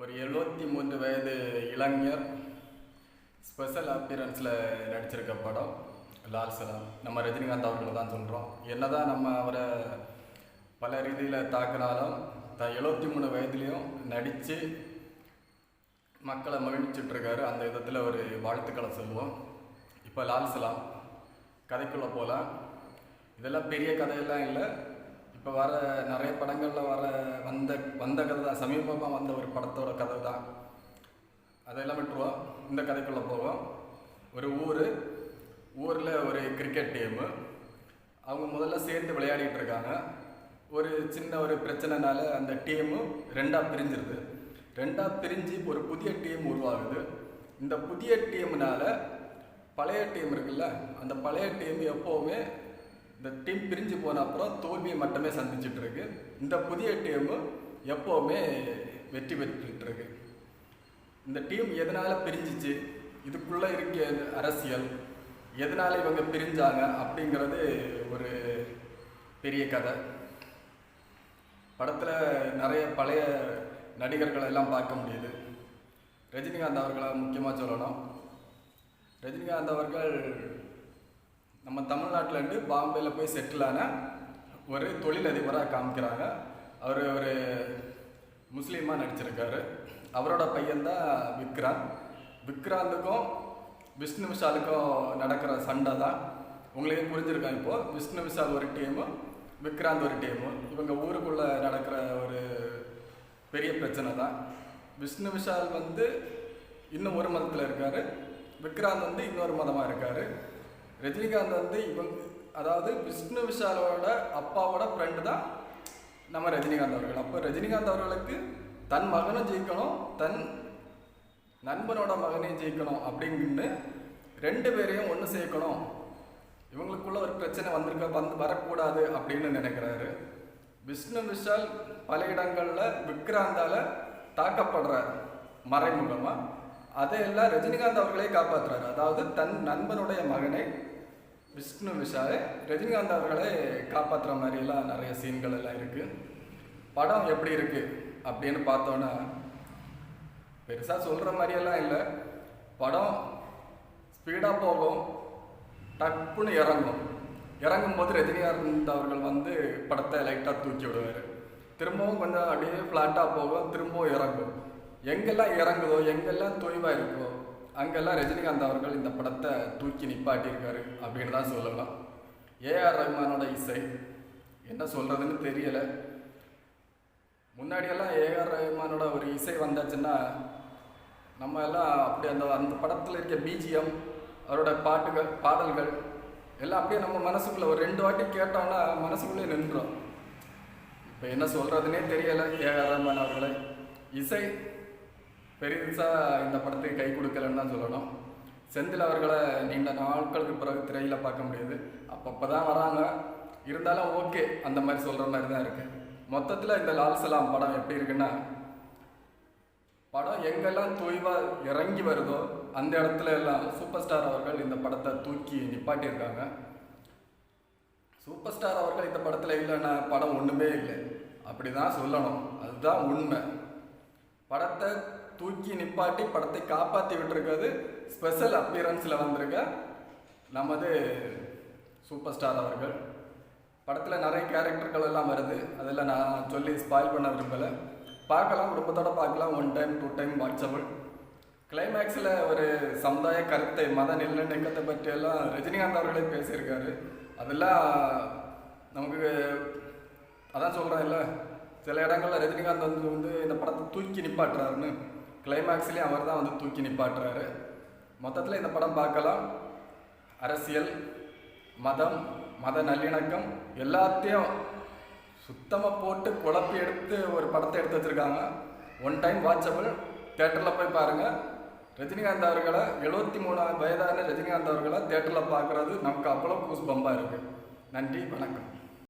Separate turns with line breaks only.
ஒரு எழுபத்தி மூன்று வயது இளைஞர் ஸ்பெஷல் அப்பியரன்ஸில் நடிச்சிருக்க படம் லால் சலாம். நம்ம ரஜினிகாந்த் அவர்களை தான் சொல்கிறோம் என்னதான் நம்ம அவரை பல ரீதியில் தாக்கினாலும் த எழுபத்தி மூணு வயதுலேயும் நடித்து மக்களை மகிழ்ச்சிட்ருக்காரு அந்த விதத்தில் ஒரு வாழ்த்துக்களை சொல்லுவோம். இப்போ லால் சலாம் கதைக்குள்ளே போகலாம் இதெல்லாம் பெரிய கதையெல்லாம் இல்லை. இப்போ வர நிறைய படங்களில் வர வந்த வந்த கதை தான் சமீபமாக வந்த ஒரு படத்தோட கதை தான் அதெல்லாம் விட்டுருவோம். இந்த கதைக்குள்ளே போவோம். ஒரு ஊர் ஊரில் ஒரு கிரிக்கெட் டீமு அவங்க முதல்ல சேர்ந்து விளையாடிட்டு இருக்காங்க. ஒரு சின்ன ஒரு பிரச்சனைனால அந்த டீமு ரெண்டாக பிரிஞ்சிருது. ரெண்டாக பிரிஞ்சு ஒரு புதிய டீம் உருவாகுது. இந்த புதிய டீம்னால் பழைய டீம் இருக்குல்ல அந்த பழைய டீம் எப்போவுமே இந்த டீம் பிரிஞ்சு போன அப்புறம் தோல்வியை மட்டுமே சந்திச்சுட்டு இருக்கு இந்த புதிய டீமு எப்போவுமே வெற்றி பெற்றுட்டு இருக்கு இந்த டீம் எதனால பிரிஞ்சிச்சு? இதுக்குள்ள இருக்க அரசியல். எதனால இவங்க பிரிஞ்சாங்க அப்படிங்கிறது ஒரு பெரிய கதை. படத்தில் நிறைய பழைய நடிகர்களை எல்லாம் பார்க்க முடியுது. ரஜினிகாந்த் அவர்களை முக்கியமாக சொல்லணும். ரஜினிகாந்த் அவர்கள் நம்ம தமிழ்நாட்டிலேருந்து பாம்பேயில் போய் செட்டிலான ஒரு தொழிலதிபராக காமிக்கிறாங்க. அவர் ஒரு முஸ்லீமாக நடிச்சிருக்காரு. அவரோட பையன்தான் விக்ராந்த். விக்ராந்துக்கும் விஷ்ணு விஷாலுக்கும் நடக்கிற சண்டை தான். உங்களுக்கு புரிஞ்சிருக்காங்க இப்போது விஷ்ணு விஷால் ஒரு டீமு விக்ராந்த் ஒரு டீமு இவங்க ஊருக்குள்ளே நடக்கிற ஒரு பெரிய பிரச்சனை தான். விஷ்ணு விஷால் வந்து இன்னும் ஒரு மதத்தில் இருக்கார். விக்ராந்த் வந்து இன்னொரு மதமாக இருக்கார். ரஜினிகாந்த் வந்து இவங்க அதாவது விஷ்ணு விஷாலோட அப்பாவோட ஃப்ரெண்டு தான் நம்ம ரஜினிகாந்த் அவர்கள். அப்போ ரஜினிகாந்த் அவர்களுக்கு தன் மகனை ஜெயிக்கணும் தன் நண்பனோட மகனையும் ஜெயிக்கணும் அப்படின்னு ரெண்டு பேரையும் ஒன்று சேர்க்கணும். இவங்களுக்குள்ள ஒரு பிரச்சனை வந்திருக்க வந்து வரக்கூடாது அப்படின்னு நினைக்கிறாரு. விஷ்ணு விஷால் பல இடங்களில் விக்ராந்தால் தாக்கப்படுறார் மறைமுகமாக அதையெல்லாம் ரஜினிகாந்த் அவர்களே காப்பாற்றுறாரு அதாவது தன் நண்பனுடைய மகனை விஷ்ணு விஷாலை ரஜினிகாந்த் அவர்களே காப்பாற்றுற மாதிரியெல்லாம் நிறைய சீன்கள் எல்லாம் இருக்குது படம் எப்படி இருக்குது அப்படின்னு பார்த்தோன்னா பெருசாக சொல்கிற மாதிரியெல்லாம் இல்லை. படம் ஸ்பீடாக போகும் டப்புன்னு இறங்கும். இறங்கும் போது ரஜினிகாந்த் அவர்கள் வந்து படத்தை லைட்டாக தூக்கி விடுவார். திரும்பவும் கொஞ்சம் அப்படியே ஃப்ளாட்டாக போகும் திரும்பவும் இறங்கும். எங்கெல்லாம் இறங்குதோ எங்கெல்லாம் தொய்வாக இருக்கோ அங்கெல்லாம் ரஜினிகாந்த் அவர்கள் இந்த படத்தை தூக்கி நிப்பாட்டியிருக்காரு அப்படின்னு தான் சொல்லலாம். ஏஆர் ரஹ்மானோட இசை என்ன சொல்கிறதுன்னு தெரியலை. முன்னாடியெல்லாம் ஏஆர் ரஹ்மானோட ஒரு இசை வந்தாச்சுன்னா நம்ம எல்லாம் அப்படி அந்த அந்த படத்தில் இருக்க பிஜிஎம் அவரோட பாட்டுகள் பாடல்கள் எல்லாம் அப்படியே நம்ம மனசுக்குள்ளே ஒரு ரெண்டு வாட்டி கேட்டோம்னா மனசுக்குள்ளே நின்றோம் இப்போ என்ன சொல்கிறதுனே தெரியலை ஏஆர் ரஹ்மான் அவர்களை. இசை பெருசாக இந்த படத்துக்கு கை கொடுக்கலன்னு தான் சொல்லணும். செந்தில் அவர்களை நீண்ட நாட்களுக்கு பிறகு திரையில் பார்க்க முடியுது. அப்பப்போ தான் வராங்க. இருந்தாலும் ஓகே அந்த மாதிரி சொல்கிற மாதிரி தான் இருக்குது மொத்தத்தில் இந்த லால் சலாம் படம் எப்படி இருக்குன்னா படம் எங்கெல்லாம் தொய்வாக இறங்கி வருதோ அந்த இடத்துல எல்லாம் சூப்பர் ஸ்டார் அவர்கள் இந்த படத்தை தூக்கி நிப்பாட்டியிருக்காங்க. சூப்பர் ஸ்டார் அவர்கள் இந்த படத்தில் இல்லைன்னா படம் ஒன்றுமே இல்லை. அப்படி தான் சொல்லணும். அதுதான் உண்மை. படத்தை தூக்கி நிப்பாட்டி படத்தை காப்பாற்றி விட்டுருக்கிறது ஸ்பெஷல் அப்பியரன்ஸில் வந்திருக்க நமது சூப்பர் ஸ்டார் அவர்கள். படத்தில் நிறைய கேரக்டர்கள் எல்லாம் வருது. அதெல்லாம் நான் சொல்லி ஸ்பாயில் பண்ண விரும்பலை. பார்க்கலாம். குடும்பத்தோடு பார்க்கலாம். One time two time watchable கிளைமேக்ஸில் ஒரு சமுதாய கருத்தை மத நல்லிணக்கத்தை பற்றியெல்லாம் ரஜினிகாந்த் அவர்களே பேசியிருக்காரு. அதெல்லாம் நமக்கு அதான் சொல்கிறேன்ல சில இடங்களில் ரஜினிகாந்த் வந்து வந்து இந்த படத்தை தூக்கி நிப்பாட்டுறாருன்னு. கிளைமேக்ஸ்லேயும் அவர் தான் வந்து தூக்கி நிப்பாட்டுறாரு. மொத்தத்தில் இந்த படம் பார்க்கலாம். அரசியல் மதம் மத நல்லிணக்கம் எல்லாத்தையும் சுத்தமாக போட்டு குழப்பி எடுத்து ஒரு படத்தை எடுத்து வச்சுருக்காங்க. ஒன் டைம் வாட்சபிள் தேட்டரில் போய் பாருங்கள் ரஜினிகாந்த் அவர்களை எழுபத்தி மூணு வயதான ரஜினிகாந்த் அவர்களை தேட்டரில் பார்க்குறது நமக்கு அவ்வளோ கூஸ் பம்பாக இருக்குது நன்றி வணக்கம்.